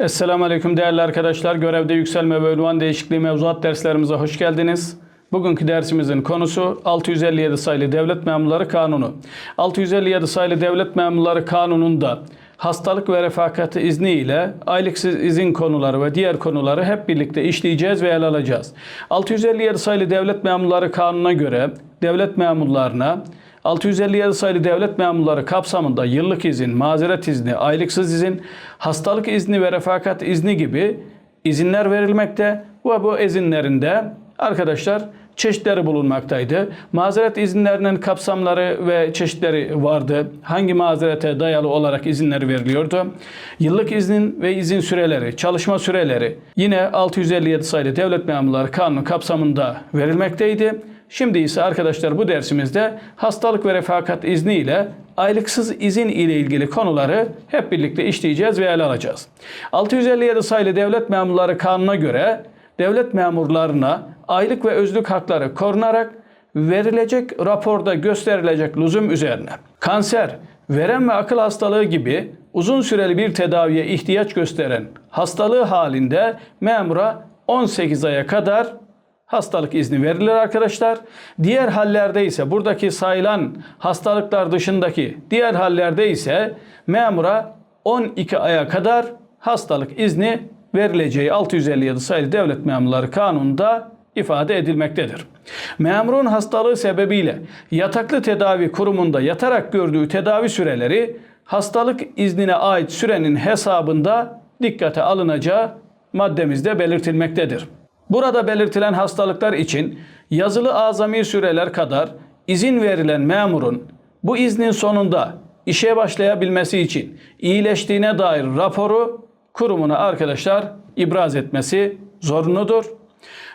Esselamu Aleyküm değerli arkadaşlar. Görevde yükselme ve ünvan değişikliği mevzuat derslerimize hoş geldiniz. Bugünkü dersimizin konusu 657 sayılı Devlet Memurları Kanunu. 657 sayılı Devlet Memurları Kanunu'nda hastalık ve refakati izni ile aylıksız izin konuları ve diğer konuları hep birlikte işleyeceğiz ve ele alacağız. 657 sayılı Devlet Memurları Kanunu'na göre devlet memurlarına 657 sayılı devlet memurları kapsamında yıllık izin, mazeret izni, aylıksız izin, hastalık izni ve refakat izni gibi izinler verilmekte ve bu izinlerinde arkadaşlar çeşitleri bulunmaktaydı. Mazeret izinlerinin kapsamları ve çeşitleri vardı. Hangi mazerete dayalı olarak izinleri veriliyordu? Yıllık iznin ve izin süreleri, çalışma süreleri yine 657 sayılı devlet memurları kanunu kapsamında verilmekteydi. Şimdi ise arkadaşlar bu dersimizde hastalık ve refakat izni ile aylıksız izin ile ilgili konuları hep birlikte işleyeceğiz ve ele alacağız. 657 sayılı Devlet Memurları Kanunu'na göre devlet memurlarına aylık ve özlük hakları korunarak verilecek raporda gösterilecek lüzum üzerine kanser, verem ve akıl hastalığı gibi uzun süreli bir tedaviye ihtiyaç gösteren hastalığı halinde memura 18 aya kadar hastalık izni verilir arkadaşlar. Diğer hallerde ise buradaki sayılan hastalıklar dışındaki diğer hallerde ise memura 12 aya kadar hastalık izni verileceği 657 sayılı Devlet Memurları Kanunu'nda ifade edilmektedir. Memurun hastalığı sebebiyle yataklı tedavi kurumunda yatarak gördüğü tedavi süreleri hastalık iznine ait sürenin hesabında dikkate alınacağı maddemizde belirtilmektedir. Burada belirtilen hastalıklar için yazılı azami süreler kadar izin verilen memurun bu iznin sonunda işe başlayabilmesi için iyileştiğine dair raporu kurumuna arkadaşlar ibraz etmesi zorunludur.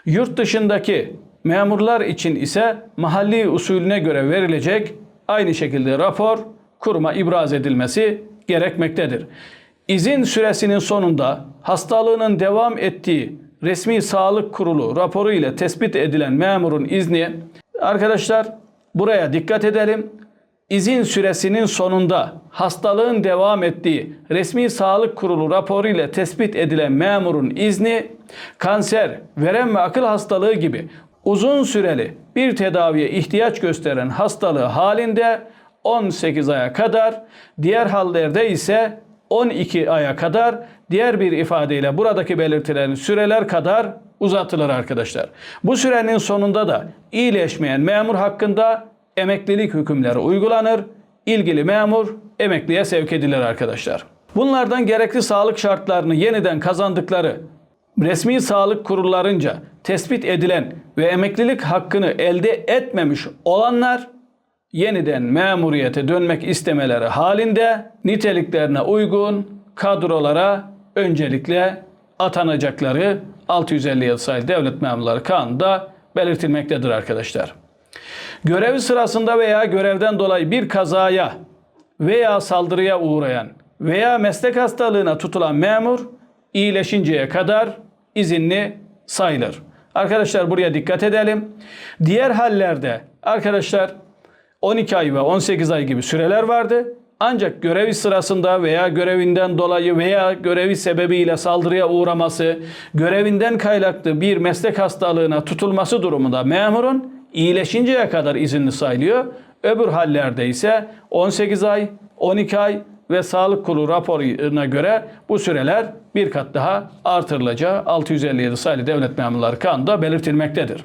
Yurt dışındaki memurlar için ise mahalli usulüne göre verilecek aynı şekilde rapor kuruma ibraz edilmesi gerekmektedir. İzin süresinin sonunda hastalığının devam ettiği resmi sağlık kurulu raporu ile tespit edilen memurun izni arkadaşlar buraya dikkat edelim. İzin süresinin sonunda hastalığın devam ettiği resmi sağlık kurulu raporu ile tespit edilen memurun izni kanser, verem ve akıl hastalığı gibi uzun süreli bir tedaviye ihtiyaç gösteren hastalığı halinde 18 aya kadar, diğer hallerde ise 12 aya kadar diğer bir ifadeyle buradaki belirtilen süreler kadar uzatılır arkadaşlar. Bu sürenin sonunda da iyileşmeyen memur hakkında emeklilik hükümleri uygulanır. İlgili memur emekliye sevk edilir arkadaşlar. Bunlardan gerekli sağlık şartlarını yeniden kazandıkları resmi sağlık kurullarınca tespit edilen ve emeklilik hakkını elde etmemiş olanlar yeniden memuriyete dönmek istemeleri halinde niteliklerine uygun kadrolara öncelikle atanacakları 657 sayılı Devlet Memurları Kanunu'nda belirtilmektedir arkadaşlar. Görevi sırasında veya görevden dolayı bir kazaya veya saldırıya uğrayan veya meslek hastalığına tutulan memur iyileşinceye kadar izinli sayılır. Arkadaşlar buraya dikkat edelim. Diğer hallerde arkadaşlar 12 ay ve 18 ay gibi süreler vardı. Ancak görevi sırasında veya görevinden dolayı veya görevi sebebiyle saldırıya uğraması, görevinden kaynaklı bir meslek hastalığına tutulması durumunda memurun iyileşinceye kadar izinli sayılıyor. Öbür hallerde ise 18 ay, 12 ay ve sağlık kurulu raporuna göre bu süreler bir kat daha artırılacağı 657 sayılı devlet memurları kanunda belirtilmektedir.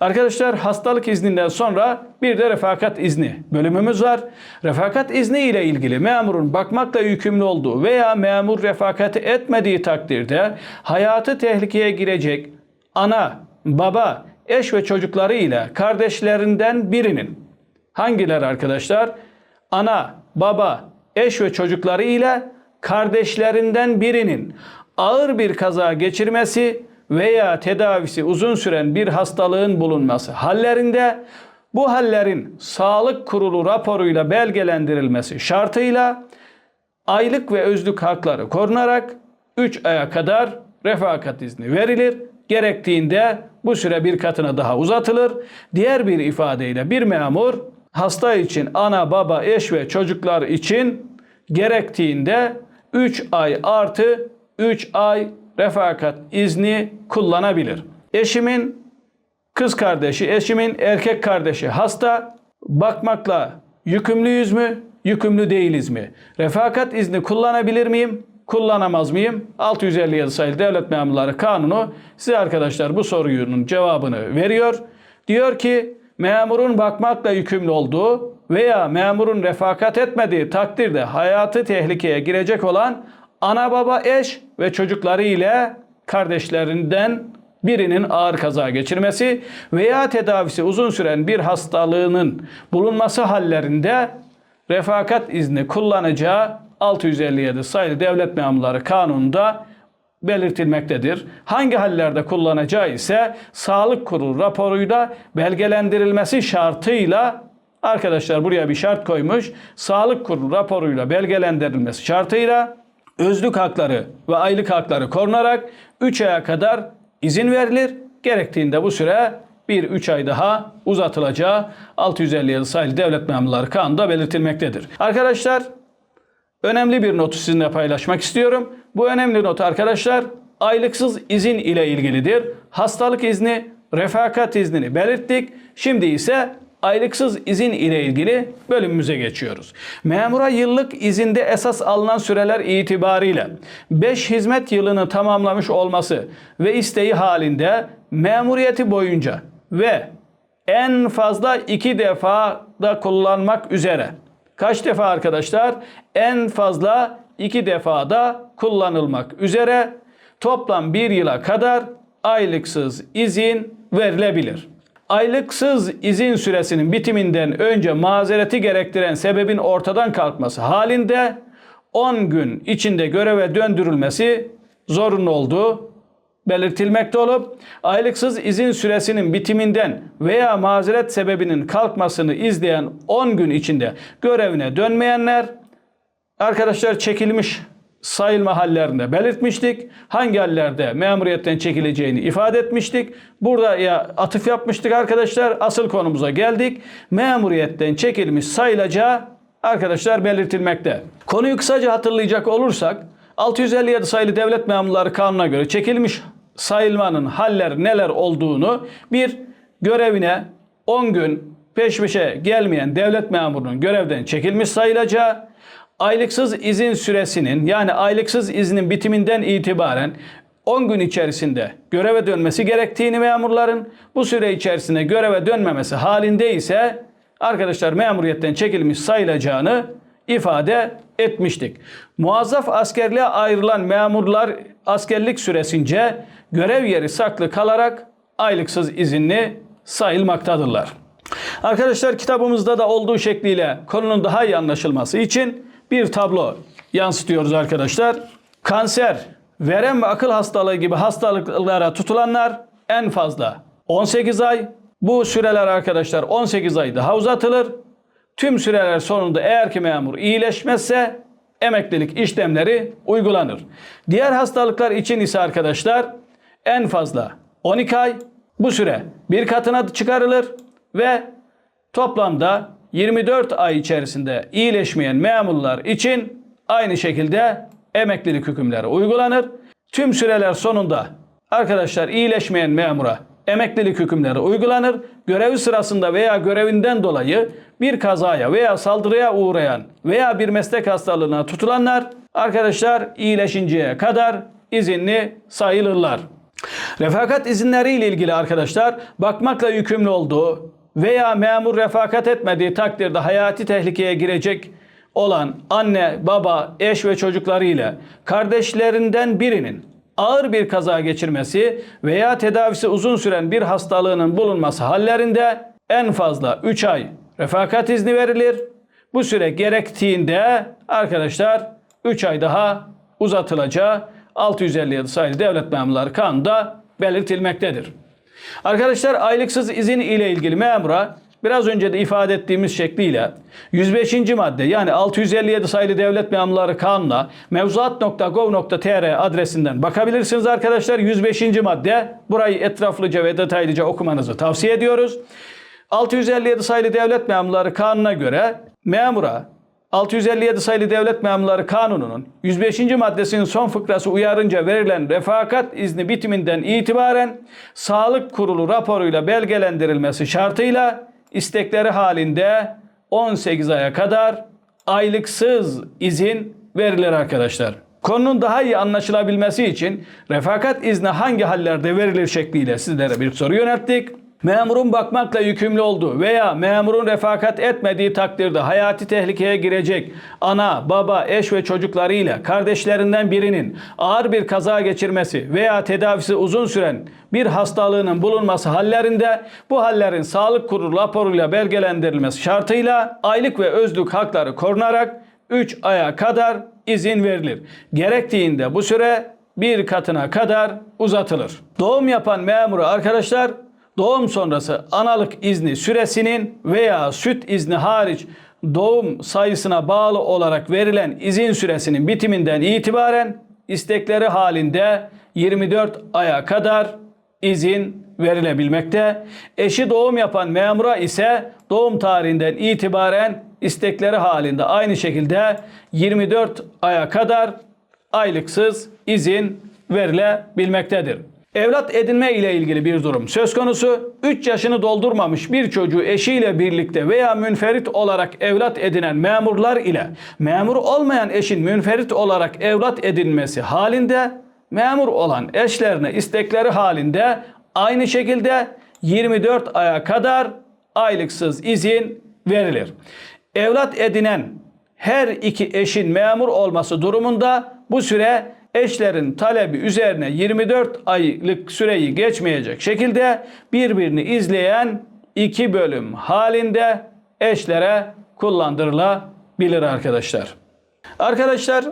Arkadaşlar hastalık izninden sonra bir de refakat izni bölümümüz var. Refakat izni ile ilgili memurun bakmakla yükümlü olduğu veya memur refakati etmediği takdirde hayatı tehlikeye girecek ana, baba, eş ve çocukları ile kardeşlerinden birinin hangileri arkadaşlar? Ana, baba, eş ve çocukları ile kardeşlerinden birinin ağır bir kaza geçirmesi veya tedavisi uzun süren bir hastalığın bulunması hallerinde bu hallerin sağlık kurulu raporuyla belgelendirilmesi şartıyla aylık ve özlük hakları korunarak 3 aya kadar refakat izni verilir. Gerektiğinde bu süre bir katına daha uzatılır. Diğer bir ifadeyle bir memur hasta için ana, baba, eş ve çocuklar için gerektiğinde 3 ay artı 3 ay refakat izni kullanabilir. Eşimin kız kardeşi, eşimin erkek kardeşi hasta. Bakmakla yükümlüyüz mü? Yükümlü değiliz mi? Refakat izni kullanabilir miyim? Kullanamaz mıyım? 657 sayılı Devlet Memurları Kanunu size arkadaşlar bu sorunun cevabını veriyor. Diyor ki memurun bakmakla yükümlü olduğu veya memurun refakat etmediği takdirde hayatı tehlikeye girecek olan ana baba eş ve çocukları ile kardeşlerinden birinin ağır kaza geçirmesi veya tedavisi uzun süren bir hastalığının bulunması hallerinde refakat izni kullanacağı 657 sayılı Devlet Memurları Kanunu'nda belirtilmektedir. Hangi hallerde kullanacağı ise Sağlık Kurulu raporuyla belgelendirilmesi şartıyla arkadaşlar buraya bir şart koymuş. Sağlık Kurulu raporuyla belgelendirilmesi şartıyla özlük hakları ve aylık hakları korunarak 3 aya kadar izin verilir. Gerektiğinde bu süre bir 3 ay daha uzatılacağı 657 sayılı Devlet Memurları Kanunu'da belirtilmektedir. Arkadaşlar önemli bir notu sizinle paylaşmak istiyorum. Bu önemli not arkadaşlar aylıksız izin ile ilgilidir. Hastalık izni, refakat iznini belirttik. Şimdi ise aylıksız izin ile ilgili bölümümüze geçiyoruz. Memura yıllık izinde esas alınan süreler itibariyle 5 hizmet yılını tamamlamış olması ve isteği halinde memuriyeti boyunca ve en fazla iki defa da kullanmak üzere. Kaç defa arkadaşlar? En fazla iki defa da kullanılmak üzere toplam bir yıla kadar aylıksız izin verilebilir. Aylıksız izin süresinin bitiminden önce mazereti gerektiren sebebin ortadan kalkması halinde 10 gün içinde göreve döndürülmesi zorunlu olduğu belirtilmekte olup aylıksız izin süresinin bitiminden veya mazeret sebebinin kalkmasını izleyen 10 gün içinde görevine dönmeyenler arkadaşlar çekilmiş sayılma hallerinde belirtmiştik. Hangi hallerde memuriyetten çekileceğini ifade etmiştik. Burada ya atıf yapmıştık arkadaşlar. Asıl konumuza geldik. Memuriyetten çekilmiş sayılacağı arkadaşlar belirtilmekte. Konuyu kısaca hatırlayacak olursak 657 sayılı Devlet Memurları Kanunu'na göre çekilmiş sayılmanın haller neler olduğunu bir görevine 10 gün peş peşe gelmeyen devlet memurunun görevden çekilmiş sayılacağı, aylıksız izin süresinin yani aylıksız iznin bitiminden itibaren 10 gün içerisinde göreve dönmesi gerektiğini memurların bu süre içerisinde göreve dönmemesi halinde ise arkadaşlar memuriyetten çekilmiş sayılacağını ifade etmiştik. Muazzaf askerliğe ayrılan memurlar askerlik süresince görev yeri saklı kalarak aylıksız izinli sayılmaktadırlar. Arkadaşlar kitabımızda da olduğu şekliyle konunun daha iyi anlaşılması için bir tablo yansıtıyoruz arkadaşlar. Kanser, verem ve akıl hastalığı gibi hastalıklara tutulanlar en fazla 18 ay. Bu süreler arkadaşlar 18 ay daha uzatılır. Tüm süreler sonunda eğer ki memur iyileşmezse emeklilik işlemleri uygulanır. Diğer hastalıklar için ise arkadaşlar en fazla 12 ay bu süre bir katına çıkarılır ve toplamda 24 ay içerisinde iyileşmeyen memurlar için aynı şekilde emeklilik hükümleri uygulanır. Tüm süreler sonunda arkadaşlar iyileşmeyen memura emeklilik hükümleri uygulanır. Görevi sırasında veya görevinden dolayı bir kazaya veya saldırıya uğrayan veya bir meslek hastalığına tutulanlar arkadaşlar iyileşinceye kadar izinli sayılırlar. Refakat izinleri ile ilgili arkadaşlar bakmakla yükümlü olduğu veya memur refakat etmediği takdirde hayati tehlikeye girecek olan anne, baba, eş ve çocukları ile kardeşlerinden birinin ağır bir kaza geçirmesi veya tedavisi uzun süren bir hastalığının bulunması hallerinde en fazla 3 ay refakat izni verilir. Bu süre gerektiğinde arkadaşlar 3 ay daha uzatılacağı 657 sayılı Devlet Memurları Kanunu'da belirtilmektedir. Arkadaşlar aylıksız izin ile ilgili memura biraz önce de ifade ettiğimiz şekliyle 105. madde yani 657 sayılı Devlet Memurları Kanunu'na mevzuat.gov.tr adresinden bakabilirsiniz arkadaşlar. 105. madde burayı etraflıca ve detaylıca okumanızı tavsiye ediyoruz. 657 sayılı Devlet Memurları Kanunu'na göre memura 657 sayılı Devlet Memurları Kanunu'nun 105. maddesinin son fıkrası uyarınca verilen refakat izni bitiminden itibaren Sağlık Kurulu raporuyla belgelendirilmesi şartıyla istekleri halinde 18 aya kadar aylıksız izin verilir arkadaşlar. Konunun daha iyi anlaşılabilmesi için refakat izni hangi hallerde verilir şekliyle sizlere bir soru yönelttik. Memurun bakmakla yükümlü olduğu veya memurun refakat etmediği takdirde hayati tehlikeye girecek ana, baba, eş ve çocuklarıyla kardeşlerinden birinin ağır bir kaza geçirmesi veya tedavisi uzun süren bir hastalığının bulunması hallerinde bu hallerin sağlık kurulu raporuyla belgelendirilmesi şartıyla aylık ve özlük hakları korunarak 3 aya kadar izin verilir. Gerektiğinde bu süre bir katına kadar uzatılır. Doğum yapan memuru arkadaşlar doğum sonrası analık izni süresinin veya süt izni hariç doğum sayısına bağlı olarak verilen izin süresinin bitiminden itibaren istekleri halinde 24 aya kadar izin verilebilmekte. Eşi doğum yapan memura ise doğum tarihinden itibaren istekleri halinde aynı şekilde 24 aya kadar aylıksız izin verilebilmektedir. Evlat edinme ile ilgili bir durum söz konusu. 3 yaşını doldurmamış bir çocuğu eşiyle birlikte veya münferit olarak evlat edinen memurlar ile memur olmayan eşin münferit olarak evlat edinmesi halinde memur olan eşlerine istekleri halinde aynı şekilde 24 aya kadar aylıksız izin verilir. Evlat edinen her iki eşin memur olması durumunda bu süre eşlerin talebi üzerine 24 aylık süreyi geçmeyecek şekilde birbirini izleyen iki bölüm halinde eşlere kullandırılabilir arkadaşlar. Arkadaşlar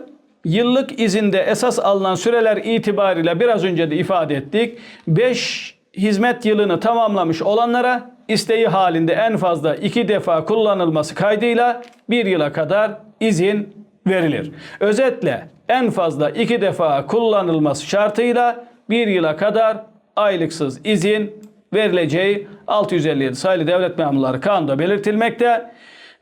yıllık izinde esas alınan süreler itibariyle biraz önce de ifade ettik. 5 hizmet yılını tamamlamış olanlara isteği halinde en fazla 2 defa kullanılması kaydıyla 1 yıla kadar izin verilir. Özetle en fazla 2 defa kullanılması şartıyla 1 yıla kadar aylıksız izin verileceği 657 sayılı devlet memurları kanunda belirtilmekte.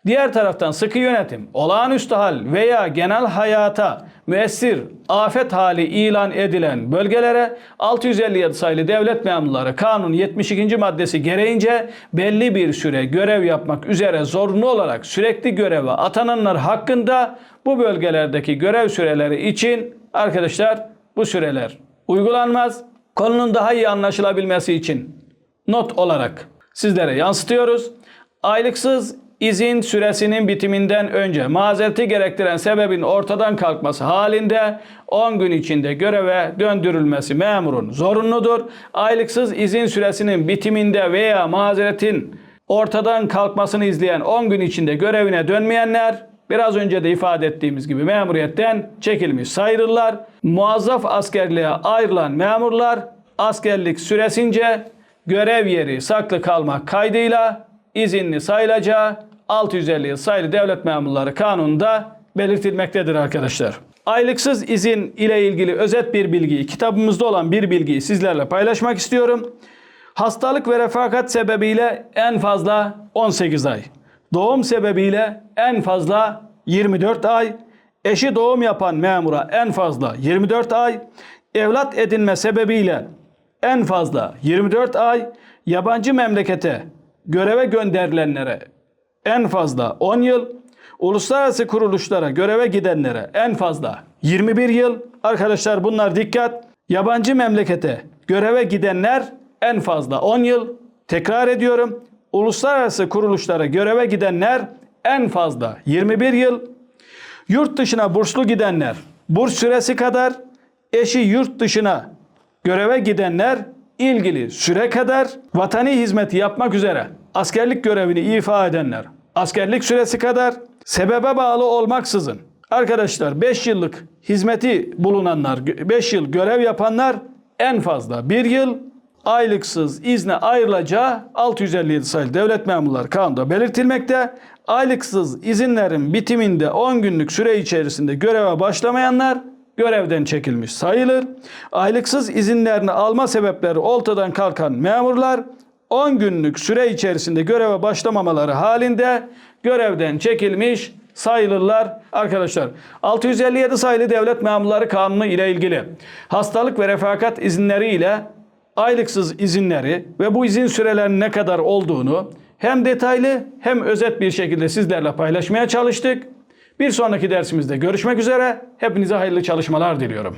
Diğer taraftan sıkı yönetim, olağanüstü hal veya genel hayata müessir afet hali ilan edilen bölgelere 657 sayılı devlet memurları kanun 72. maddesi gereğince belli bir süre görev yapmak üzere zorunlu olarak sürekli göreve atananlar hakkında bu bölgelerdeki görev süreleri için arkadaşlar bu süreler uygulanmaz. Konunun daha iyi anlaşılabilmesi için not olarak sizlere yansıtıyoruz. Aylıksız izin süresinin bitiminden önce mazereti gerektiren sebebin ortadan kalkması halinde 10 gün içinde göreve döndürülmesi memurun zorunludur. Aylıksız izin süresinin bitiminde veya mazeretin ortadan kalkmasını izleyen 10 gün içinde görevine dönmeyenler biraz önce de ifade ettiğimiz gibi memuriyetten çekilmiş sayılırlar. Muazzaf askerliğe ayrılan memurlar askerlik süresince görev yeri saklı kalmak kaydıyla izinli sayılacağı 650 sayılı devlet memurları kanununda belirtilmektedir arkadaşlar. Aylıksız izin ile ilgili özet bir bilgiyi, kitabımızda olan bir bilgiyi sizlerle paylaşmak istiyorum. Hastalık ve refakat sebebiyle en fazla 18 ay. Doğum sebebiyle en fazla 24 ay. Eşi doğum yapan memura en fazla 24 ay. Evlat edinme sebebiyle en fazla 24 ay. Yabancı memlekete göreve gönderilenlere en fazla 10 yıl, uluslararası kuruluşlara göreve gidenlere en fazla 21 yıl. Arkadaşlar bunlar dikkat. Yabancı memlekete göreve gidenler en fazla 10 yıl. Tekrar ediyorum. Uluslararası kuruluşlara göreve gidenler en fazla 21 yıl. Yurt dışına burslu gidenler burs süresi kadar, eşi yurt dışına göreve gidenler ilgili süre kadar vatani hizmeti yapmak üzere askerlik görevini ifa edenler askerlik süresi kadar sebebe bağlı olmaksızın arkadaşlar 5 yıllık hizmeti bulunanlar 5 yıl görev yapanlar en fazla 1 yıl aylıksız izne ayrılacağı 657 sayılı devlet memurları kanunda belirtilmekte. Aylıksız izinlerin bitiminde 10 günlük süre içerisinde göreve başlamayanlar görevden çekilmiş sayılır. Aylıksız izinlerini alma sebepleri ortadan kalkan memurlar 10 günlük süre içerisinde göreve başlamamaları halinde görevden çekilmiş sayılırlar arkadaşlar. 657 sayılı devlet memurları kanunu ile ilgili hastalık ve refakat izinleri ile aylıksız izinleri ve bu izin sürelerinin ne kadar olduğunu hem detaylı hem özet bir şekilde sizlerle paylaşmaya çalıştık. Bir sonraki dersimizde görüşmek üzere. Hepinize hayırlı çalışmalar diliyorum.